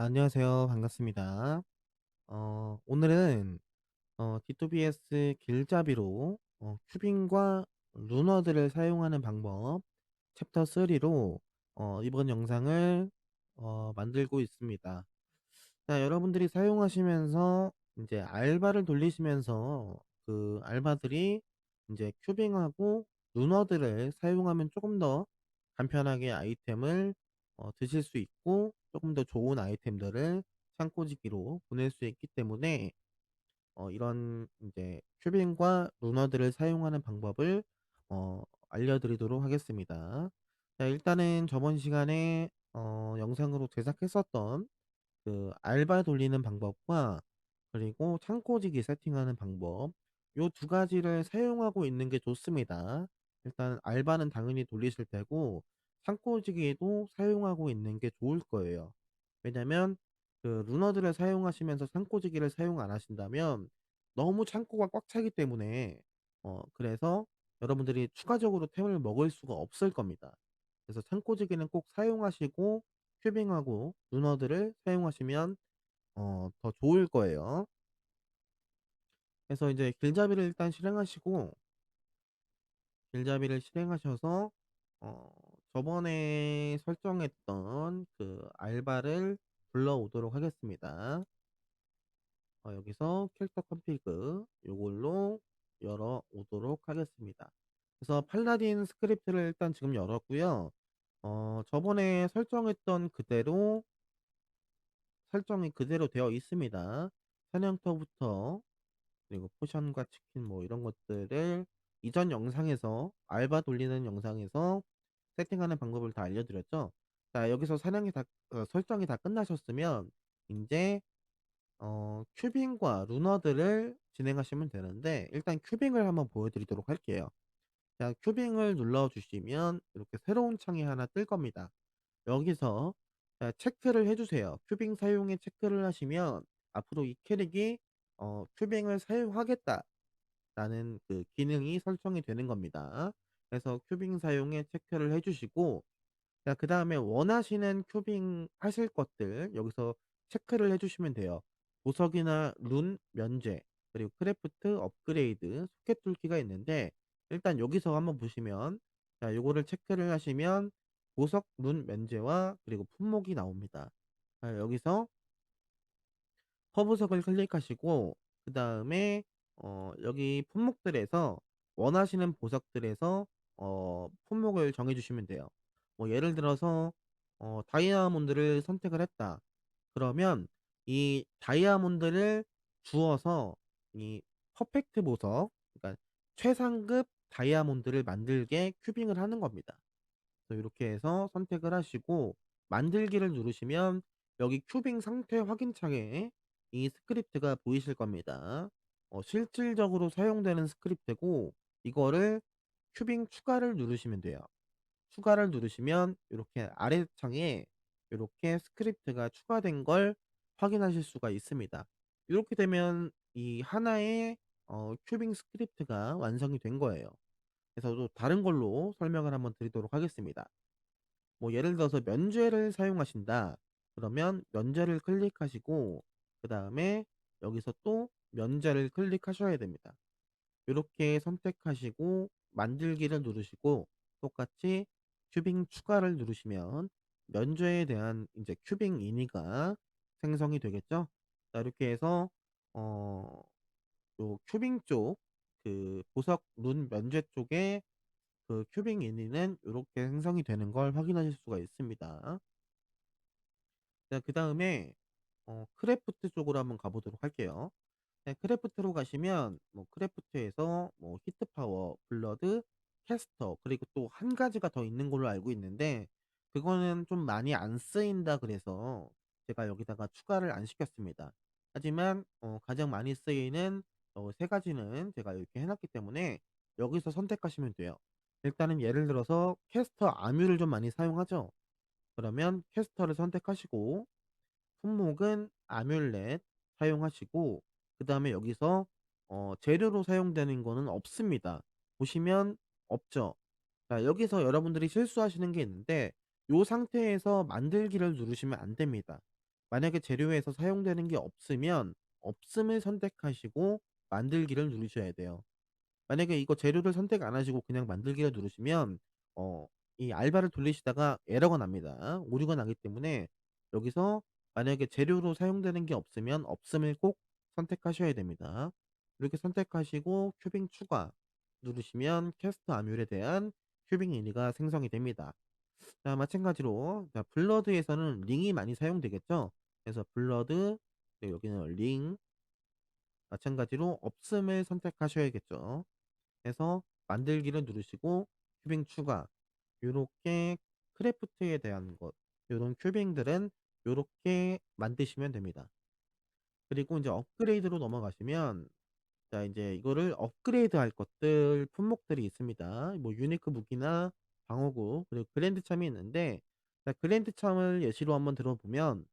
안녕하세요. 반갑습니다. 어, 오늘은 어, D2BS 길잡이로 어, 큐빙과 루너드를 사용하는 방법 챕터 3로 어, 이번 영상을 어, 만들고 있습니다. 자, 여러분들이 사용하시면서 이제 알바를 돌리시면서 그 알바들이 이제 큐빙하고 루너드를 사용하면 조금 더 간편하게 아이템을 어, 드실 수 있고 조금 더 좋은 아이템들을 창고지기로 보낼 수 있기 때문에 어, 이런 이제 큐빙과 루너드를 사용하는 방법을 어, 알려드리도록 하겠습니다. 자, 일단은 저번 시간에 어, 영상으로 제작했었던 그 알바 돌리는 방법과 그리고 창고지기 세팅하는 방법 요 두 가지를 사용하고 있는 게 좋습니다. 일단 알바는 당연히 돌리실 테고 창고지기도 사용하고 있는 게 좋을 거예요. 왜냐면 그 루너들을 사용하시면서 창고지기를 사용 안 하신다면 너무 창고가 꽉 차기 때문에 어 그래서 여러분들이 추가적으로 템을 먹을 수가 없을 겁니다. 그래서 창고지기는 꼭 사용하시고 큐빙하고 루너들을 사용하시면 어 더 좋을 거예요. 그래서 이제 길잡이를 일단 실행하시고 길잡이를 실행하셔서 어 저번에 설정했던 그 알바를 불러오도록 하겠습니다. 어 여기서 캐릭터 컴피그 요걸로 열어 오도록 하겠습니다. 그래서 팔라딘 스크립트를 일단 지금 열었고요. 어 저번에 설정했던 그대로 설정이 그대로 되어 있습니다. 사냥터부터 그리고 포션과 치킨 뭐 이런 것들을 이전 영상에서 알바 돌리는 영상에서 세팅하는 방법을 다 알려드렸죠. 자 여기서 사냥이 다 어, 설정이 다 끝나셨으면 이제 어 큐빙과 루너들을 진행하시면 되는데 일단 큐빙을 한번 보여드리도록 할게요. 자 큐빙을 눌러주시면 이렇게 새로운 창이 하나 뜰 겁니다. 여기서 자 체크를 해 주세요. 큐빙 사용에 체크를 하시면 앞으로 이 캐릭이 어 '큐빙을 사용하겠다.'라는 그 기능이 설정이 되는 겁니다. 그래서 큐빙 사용에 체크를 해 주시고 자 그다음에 원하시는 큐빙 하실 것들 여기서 체크를 해 주시면 돼요. 보석이나 룬 면제 그리고 크래프트 업그레이드 소켓 뚫기가 있는데 일단 여기서 한번 보시면 자 요거를 체크를 하시면 보석 룬 면제와 그리고 품목이 나옵니다. 자 여기서 허브석을 클릭하시고 그 다음에 어 여기 품목들에서 원하시는 보석들에서 어 품목을 정해 주시면 돼요. 뭐 예를 들어서 어 다이아몬드를 선택을 했다. 그러면 이 다이아몬드를 주어서 이 퍼펙트 보석 그러니까 최상급 다이아몬드를 만들게 큐빙을 하는 겁니다. 요렇게 해서 선택을 하시고 만들기를 누르시면 여기 큐빙 상태 확인 창에 이 스크립트가 보이실 겁니다. 어 실질적으로 사용되는 스크립트고 이거를 큐빙 추가를 누르시면 돼요. 추가를 누르시면 요렇게 아래 창에 요렇게 스크립트가 추가된 걸 확인하실 수가 있습니다. 요렇게 되면 이 하나의 어 큐빙 스크립트가 완성이 된 거예요. 그래서 또 다른 걸로 설명을 한번 드리도록 하겠습니다. 뭐 예를 들어서 면죄를 사용하신다. 그러면 면죄를 클릭하시고 그 다음에 여기서 또 면죄를 클릭하셔야 됩니다. 요렇게 선택하시고 만들기를 누르시고 똑같이 큐빙 추가를 누르시면 면죄에 대한 이제 큐빙 인이가 생성이 되겠죠. 자 이렇게 해서 어 요 큐빙 쪽 그 보석 룬 면죄 쪽에 그 큐빙 인이는 요렇게 생성이 되는 걸 확인하실 수가 있습니다. 자 그 다음에 어 크래프트 쪽으로 한번 가 보도록 할게요. 네 크래프트로 가시면 뭐 크래프트에서 뭐 히트 파워, 블러드, 캐스터 그리고 또 한 가지가 더 있는 걸로 알고 있는데 그거는 좀 많이 안 쓰인다 그래서 제가 여기다가 추가를 안 시켰습니다. 하지만 어 가장 많이 쓰이는 어 세 가지는 제가 이렇게 해 놨기 때문에 여기서 선택하시면 돼요. 일단은 예를 들어서 캐스터 아뮤를 좀 많이 사용하죠. 그러면 캐스터를 선택하시고 품목은 아뮬렛 사용하시고 그 다음에 여기서 어 재료로 사용되는 거는 없습니다. 보시면 없죠. 자 여기서 여러분들이 실수하시는 게 있는데 요 상태에서 만들기를 누르시면 안 됩니다. 만약에 재료에서 사용되는 게 없으면 없음을 선택하시고 만들기를 누르셔야 돼요. 만약에 이거 재료를 선택 안 하시고 그냥 만들기를 누르시면 어 이 알바를 돌리시다가 에러가 납니다. 오류가 나기 때문에 여기서 만약에 재료로 사용되는 게 없으면 없음을 꼭 선택하셔야 됩니다. 이렇게 선택하시고 큐빙 추가 누르시면 캐스트 아뮬에 대한 큐빙 이니가 생성이 됩니다. 자 마찬가지로 자 블러드에서는 링이 많이 사용되겠죠. 그래서 블러드 네 여기는 링 마찬가지로 없음을 선택하셔야겠죠. 해서 만들기를 누르시고 큐빙 추가 요렇게 크래프트에 대한 것 요런 큐빙들은 요렇게 만드시면 됩니다. 그리고 인제 업그레이드로 넘어가시면 자 인제 이거를 업그레이드 할 것들 품목들이 있습니다. 뭐 유니크 무기나 방어구 그리고 그랜드 참이 있는데 자 그랜드 참을 예시로 한번 들어보면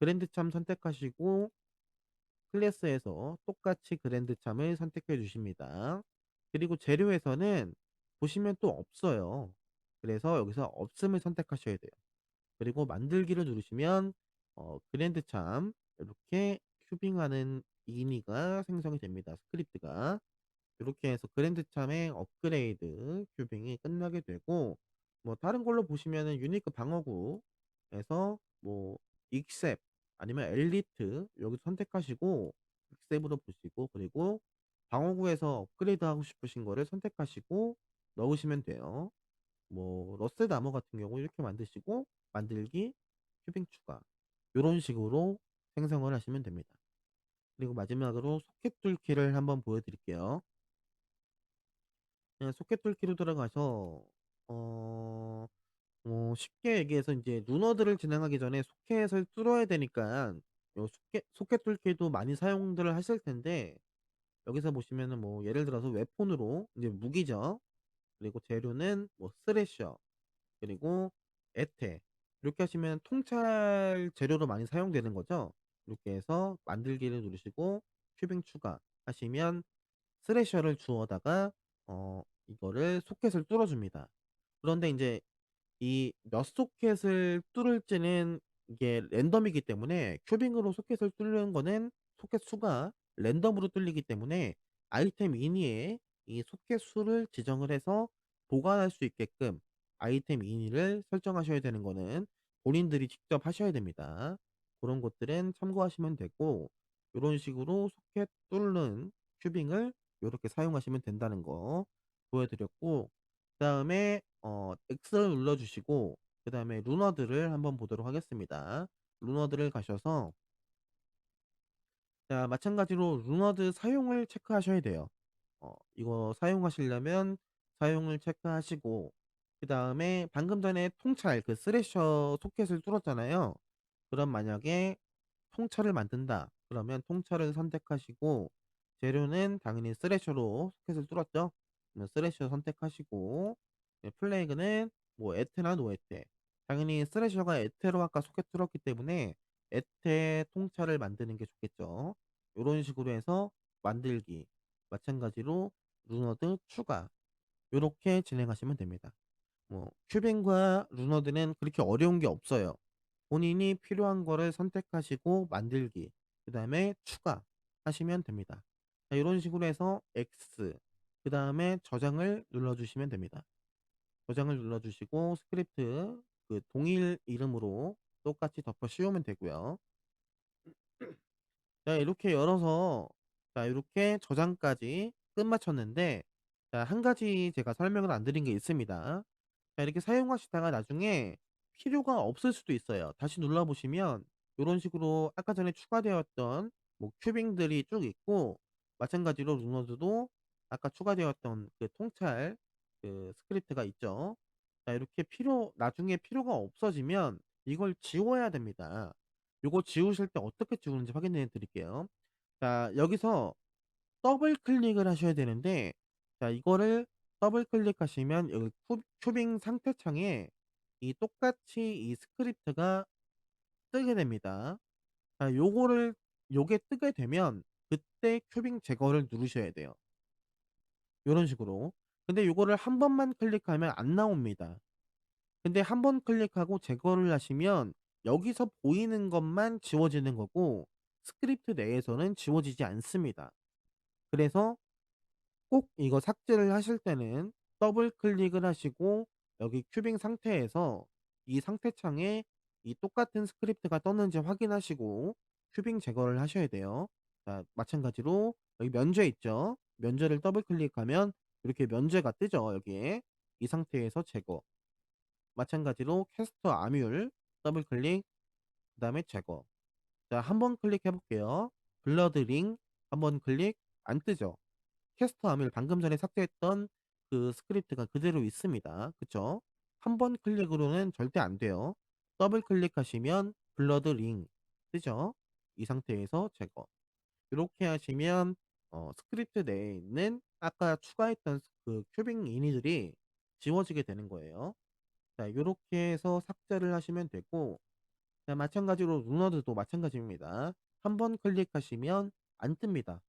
그랜드 참 선택하시고 클래스에서 똑같이 그랜드 참을 선택해 주십니다. 그리고 재료에서는 보시면 또 없어요. 그래서 여기서 없음을 선택하셔야 돼요. 그리고 만들기를 누르시면 어 그랜드 참 이렇게 큐빙하는 이니가 생성이 됩니다. 스크립트가. 이렇게 해서 그랜드 참의 업그레이드 큐빙이 끝나게 되고 뭐 다른 걸로 보시면은 유니크 방어구에서 뭐 익셉 아니면 엘리트 여기 선택하시고 익셉으로 보시고 그리고 방어구에서 업그레이드 하고 싶으신 거를 선택하시고 넣으시면 돼요. 뭐 러스 나머 같은 경우 이렇게 만드시고 만들기 큐빙 추가 요런 식으로 생성을 하시면 됩니다. 그리고 마지막으로 소켓 뚫기를 한번 보여드릴게요. 그냥 소켓 뚫기로 들어가서 어뭐 쉽게 얘기해서 인제 루너들을 진행하기 전에 소켓을 뚫어야 되니까 요 소켓 소켓 뚫기도 많이 사용들을 하실 텐데 여기서 보시면은 뭐 예를 들어서 웨폰으로 이제 무기죠. 그리고 재료는 뭐 스래셔 그리고 에테 이렇게 하시면 통찰 재료로 많이 사용되는 거죠. 이렇게 해서 만들기를 누르시고 큐빙 추가 하시면 스래셔를 주워다가 어 이거를 소켓을 뚫어 줍니다. 그런데 인제 이 몇 소켓을 뚫을지는 이게 랜덤이기 때문에 큐빙으로 소켓을 뚫는 거는 소켓 수가 랜덤으로 뚫리기 때문에 아이템 이니에 이 소켓 수를 지정을 해서 보관할 수 있게끔 아이템 이니를 설정하셔야 되는 거는 본인들이 직접 하셔야 됩니다. 고런 것들은 참고하시면 되고 요런 식으로 소켓 뚫는 큐빙을 요렇게 사용하시면 된다는 거 보여드렸고 그 다음에 어 X를 눌러 주시고 그 다음에 루너들을 한번 보도록 하겠습니다. 루너들을 가셔서 자 마찬가지로 루너드 사용을 체크하셔야 돼요. 어 이거 사용하시려면 사용을 체크하시고 그 다음에 방금 전에 통찰 그 스래셔 소켓을 뚫었잖아요. 그럼 만약에 통찰을 만든다 그러면 통찰을 선택하시고 재료는 당연히 스래셔로 소켓을 뚫었죠. 그러면 스래셔 선택하시고 네 플래그는 뭐 에테나 노에테 당연히 스래셔가 에테로 아까 소켓 뚫었기 때문에 에테 통찰을 만드는 게 좋겠죠. 요런 식으로 해서 만들기 마찬가지로 루너드 추가 요렇게 진행하시면 됩니다. 뭐 큐빙과 루너드는 그렇게 어려운 게 없어요. 본인이 필요한 거를 선택하시고 만들기 그 다음에 추가 하시면 됩니다. 자 요런 식으로 해서 X 그 다음에 저장을 눌러 주시면 됩니다. 저장을 눌러 주시고 스크립트 그 동일 이름으로 똑같이 덮어 씌우면 되고요. 자 이렇게 열어서 자 요렇게 저장까지 끝마쳤는데 자 한 가지 제가 설명을 안 드린 게 있습니다. 자 이렇게 사용하시다가 나중에 필요가 없을 수도 있어요. 다시 눌러 보시면 요런 식으로 아까 전에 추가되었던 뭐 큐빙들이 쭉 있고 마찬가지로 루너드도 아까 추가되었던 그 통찰 그 스크립트가 있죠. 자 이렇게 필요 나중에 필요가 없어지면 이걸 지워야 됩니다. 요거 지우실 때 어떻게 지우는지 확인해 드릴게요. 자 여기서 더블 클릭을 하셔야 되는데 자 이거를 더블 클릭하시면 여기 큐 큐빙 상태 창에 이 똑같이 이 스크립트가 뜨게 됩니다. 자 요거를 요게 뜨게 되면 그때 큐빙 제거를 누르셔야 돼요. 요런 식으로. 근데 요거를 한 번만 클릭하면 안 나옵니다. 근데 한 번 클릭하고 제거를 하시면 여기서 보이는 것만 지워지는 거고 스크립트 내에서는 지워지지 않습니다. 그래서 꼭 이거 삭제를 하실 때는 더블 클릭을 하시고 여기 큐빙 상태에서 이 상태 창에 이 똑같은 스크립트가 떴는지 확인하시고 큐빙 제거를 하셔야 돼요. 자 마찬가지로 여기 면죄 있죠? 면죄를 더블 클릭하면 이렇게 면죄가 뜨죠 여기에. 이 상태에서 제거. 마찬가지로 캐스터 아뮨 더블 클릭 그 다음에 제거. 자 한 번 클릭해 볼게요. 블러드 링 한 번 클릭 안 뜨죠? 캐스터 아뮨 방금 전에 삭제했던 그 스크립트가 그대로 있습니다. 그쵸? 한 번 클릭으로는 절대 안 돼요. 더블 클릭하시면 블러드 링 뜨죠? 이 상태에서 제거. 요렇게 하시면 어 스크립트 내에 있는 아까 추가했던 스그 큐빙 이미지들이 지워지게 되는 거예요. 자 요렇게 해서 삭제를 하시면 되고 자 마찬가지로 루너드도 마찬가지입니다. 한 번 클릭하시면 안 뜹니다.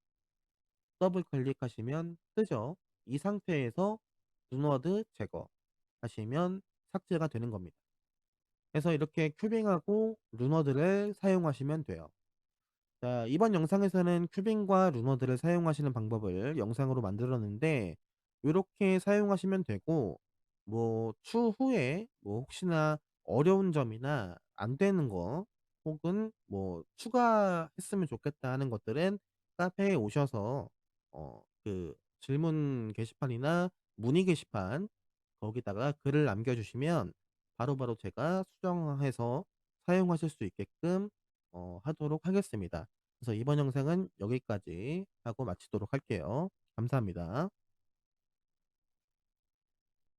더블 클릭하시면 뜨죠. 이 상태에서 루너드 제거 하시면 삭제가 되는 겁니다. 그래서 이렇게 큐빙하고 루너드를 사용하시면 돼요. 자 이번 영상에서는 큐빙과 루너드를 사용하시는 방법을 영상으로 만들었는데 요렇게 사용하시면 되고 뭐 추후에 뭐 혹시나 어려운 점이나 안 되는 거 혹은 뭐 추가했으면 좋겠다 하는 것들은 카페에 오셔서 어 그 질문 게시판이나 문의 게시판 거기다가 글을 남겨 주시면 바로바로 제가 수정해서 사용하실 수 있게끔 어 하도록 하겠습니다. 그래서 이번 영상은 여기까지 하고 마치도록 할게요. 감사합니다.